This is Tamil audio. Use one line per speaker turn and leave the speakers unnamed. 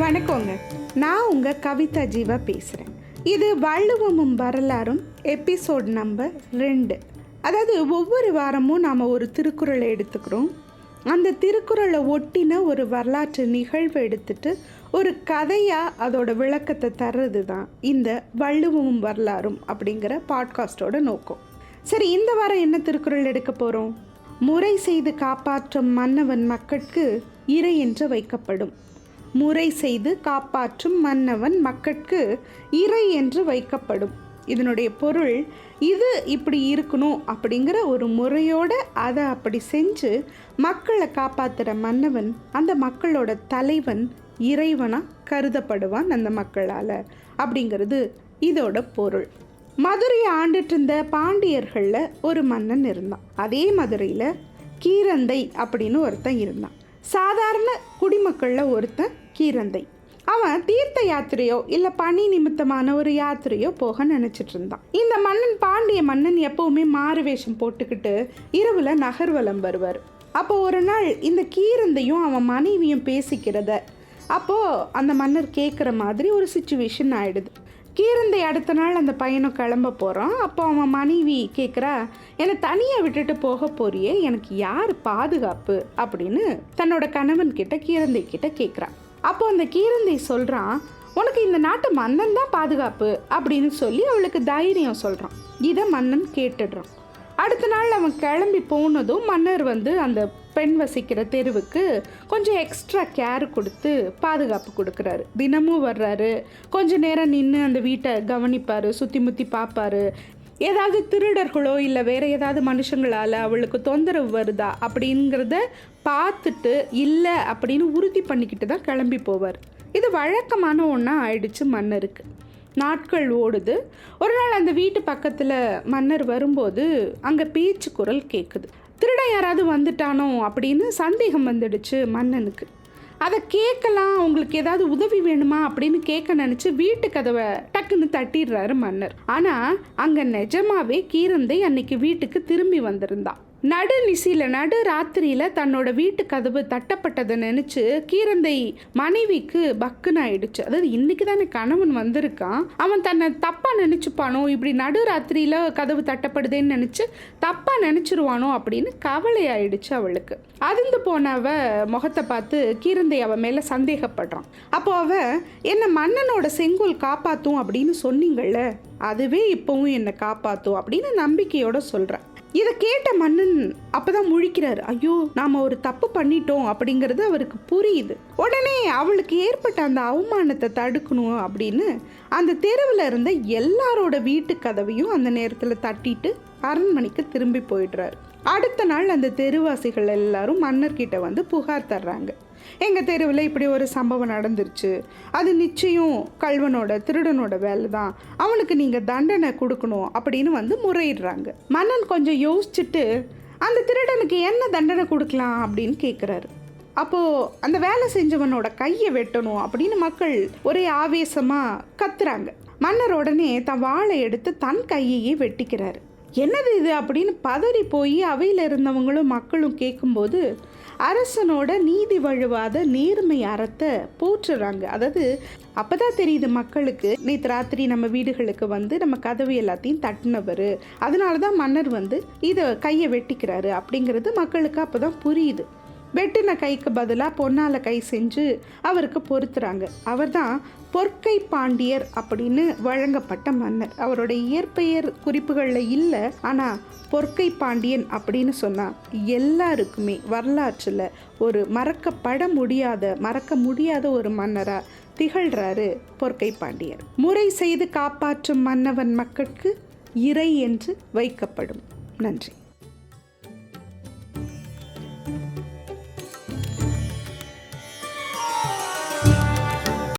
வணக்கங்க. நான் உங்கள் கவிதா ஜீவா பேசுகிறேன் இது வள்ளுவமும் வரலாறும் எபிசோட் நம்பர் ரெண்டு. அதாவது ஒவ்வொரு வாரமும் நாம் ஒரு திருக்குறளை எடுத்துக்கிறோம். அந்த திருக்குறளை ஒட்டின ஒரு வரலாற்று நிகழ்வு எடுத்துட்டு ஒரு கதையாக அதோட விளக்கத்தை தர்றது தான் இந்த வள்ளுவமும் வரலாறும் அப்படிங்கிற பாட்காஸ்டோட நோக்கம். சரி இந்த வாரம் என்ன திருக்குறள் எடுக்க போகிறோம் முறை செய்து காப்பாற்றும் மன்னவன் மக்கட்கு இறை என்று வைக்கப்படும். முறை செய்து காப்பாற்றும் மன்னவன் மக்கட்கு இறை என்று வைக்கப்படும். இதனுடைய பொருள் இது இப்படி இருக்கணும் அப்படிங்கிற ஒரு முறையோட அதை அப்படி செஞ்சு மக்களை காப்பாற்றுற மன்னவன் அந்த மக்களோட தலைவன் இறைவனாக கருதப்படுவான் அந்த மக்களால். அப்படிங்கிறது இதோட பொருள். மதுரையை ஆண்டுட்டு இருந்த பாண்டியர்களில் ஒரு மன்னன் இருந்தான். அதே மதுரையில் கீரந்தை அப்படின்னு ஒருத்தன் இருந்தான். சாதாரண குடிமக்களில் ஒருத்தன் கீரந்தை. அவன் தீர்த்த யாத்திரையோ இல்லை பணி நிமித்தமான ஒரு யாத்திரையோ போக நினச்சிட்டு இருந்தான். இந்த மன்னன் பாண்டிய மன்னன் எப்பவுமே மாறு வேஷம் போட்டுக்கிட்டு இரவில் நகர்வலம் வருவார். அப்போ ஒரு நாள் இந்த கீரந்தையும் அவன் மனைவியும் பேசிக்கிறத அப்போது அந்த மன்னர் கேட்குற மாதிரி ஒரு சுச்சுவேஷன் ஆயிடுது. கீரந்தை அடுத்த நாள் அந்த பையனும் கிளம்ப போகிறான் அப்போ அவன் மனைவி கேட்குறா என்னை தனியாக விட்டுட்டு போக போறியே எனக்கு யார் பாதுகாப்பு? அப்படின்னு தன்னோட கணவன் கிட்ட கீரந்தை கிட்ட கேட்குறான் அப்போ அந்த கீரந்தை சொல்கிறான் உனக்கு இந்த நாட்டு மன்னன் தான் பாதுகாப்பு அப்படின்னு சொல்லி அவளுக்கு தைரியம் சொல்கிறான் இதை மன்னன் கேட்டுடுறான். அடுத்த நாள் அவன் கிளம்பி போனதும் மன்னர் வந்து அந்த பெண் வசிக்கிற தெருவுக்கு கொஞ்சம் எக்ஸ்ட்ரா கேர் கொடுத்து பாதுகாப்பு கொடுக்குறாரு. தினமும் வர்றாரு. கொஞ்ச நேரம் நின்று அந்த வீட்டை கவனிப்பார் சுற்றி முற்றி பார்ப்பாரு. ஏதாவது திருடர்களோ இல்லை வேறு ஏதாவது மனுஷங்களால் அவளுக்கு தொந்தரவு வருதா அப்படிங்கிறத பார்த்துட்டு இல்லை அப்படின்னு உறுதி பண்ணிக்கிட்டு தான் கிளம்பி போவார். இது வழக்கமான ஒன்றா ஆயிடுச்சு மன்னருக்கு. நாட்கள் ஓடுது. ஒரு நாள் அந்த வீட்டு பக்கத்தில் மன்னர் வரும்போது அங்கே பேச்சு குரல் கேட்குது திருட யாராவது வந்துட்டானோ அப்படின்னு சந்தேகம் வந்துடுச்சு மன்னனுக்கு. அதை கேட்கலாம் உங்களுக்கு ஏதாவது உதவி வேணுமா அப்படின்னு கேட்க நினச்சி வீட்டு கதவை டக்குன்னு தட்டிடுறாரு மன்னர். ஆனால் அங்கே நிஜமாவே கீரந்தை அன்னைக்கு வீட்டுக்கு திரும்பி வந்திருந்தான் நடு நிசில நடு ராத்திரியில தன்னோட வீட்டு கதவு தட்டப்பட்டதை நினைச்சு கீரந்தை மனைவிக்கு பக்குன்னு ஆயிடுச்சு அதாவது இன்னைக்கு தானே கணவன் வந்திருக்கான். அவன் தன்னை தப்பா நினைச்சுப்பானோ இப்படி நடு ராத்திரியில கதவு தட்டப்படுதேன்னு நினைச்சு தப்பா நினைச்சிருவானோ அப்படின்னு கவலை ஆயிடுச்சு அவளுக்கு. அதிர்ந்து போன முகத்தை பார்த்து கீரந்தை அவ மேல சந்தேகப்படுறான். அப்போ அவ என்ன மன்னனோட செங்கோல் காப்பாத்தும் அப்படின்னு சொன்னீங்கள்ல அதுவே இப்போவும் என்னை காப்பாத்தும் அப்படின்னு நம்பிக்கையோட சொல்றேன் இதை கேட்ட மன்னன் அப்பதான் முழிக்கிறார். ஐயோ நாம ஒரு தப்பு பண்ணிட்டோம் அப்படிங்கிறது அவருக்கு புரியுது. உடனே அவளுக்கு ஏற்பட்ட அந்த அவமானத்தை தடுக்கணும் அப்படின்னு அந்த தெருவில் இருந்த எல்லாரோட வீட்டு கதவையும் அந்த நேரத்தில் தட்டிட்டு அரண்மனைக்கு திரும்பி போயிடுறாரு. அடுத்த நாள் அந்த தெருவாசிகள் எல்லாரும் மன்னர்கிட்ட வந்து புகார் தர்றாங்க. எங்கள் தெருவில் இப்படி ஒரு சம்பவம் நடந்துருச்சு. அது நிச்சயம் கல்வனோட திருடனோட வேலை தான் அவனுக்கு நீங்கள் தண்டனை கொடுக்கணும் அப்படின்னு வந்து முறையிடுறாங்க. மன்னன் கொஞ்சம் யோசிச்சுட்டு அந்த திருடனுக்கு என்ன தண்டனை கொடுக்கலாம் அப்படின்னு கேட்குறாரு அப்போது அந்த வேலை செஞ்சவனோட கையை வெட்டணும் அப்படின்னு மக்கள் ஒரே ஆவேசமாக கத்துறாங்க. மன்னர் உடனே தன் வாழை எடுத்து தன் கையையே வெட்டிக்கிறாரு. என்னது இது அப்படின்னு பதறி போய் அவையில் இருந்தவங்களும் மக்களும் கேட்கும்போது அரசனோட நீதி வழுவாத நேர்மை அறத்தை போற்றுறாங்க. அதாவது அப்பதான் தெரியுது மக்களுக்கு நேற்று ராத்திரி நம்ம வீடுகளுக்கு வந்து நம்ம கதவு எல்லாத்தையும் தட்டினவர். அதனால தான் மன்னர் வந்து இதை கையை வெட்டிக்கிறாரு அப்படிங்கிறது மக்களுக்கு அப்பதான் புரியுது. வெட்டின கைக்கு பதிலாக பொன்னால கை செஞ்சு அவருக்கு பொறுத்துறாங்க. அவர்தான் பொற்கை பாண்டியர் அப்படின்னு வழங்கப்பட்ட மன்னர். அவருடைய இயற்பெயர் குறிப்புகளில் இல்லை ஆனால் பொற்கை பாண்டியன் அப்படின்னு சொன்னால் எல்லாருக்குமே வரலாற்றில் ஒரு மறக்கப்பட முடியாத மறக்க முடியாத ஒரு மன்னராக திகழ்கிறாரு பொற்கை பாண்டியர். முறை செய்து காப்பாற்றும் மன்னவன் மக்களுக்கு இறை என்று வைக்கப்படும். நன்றி.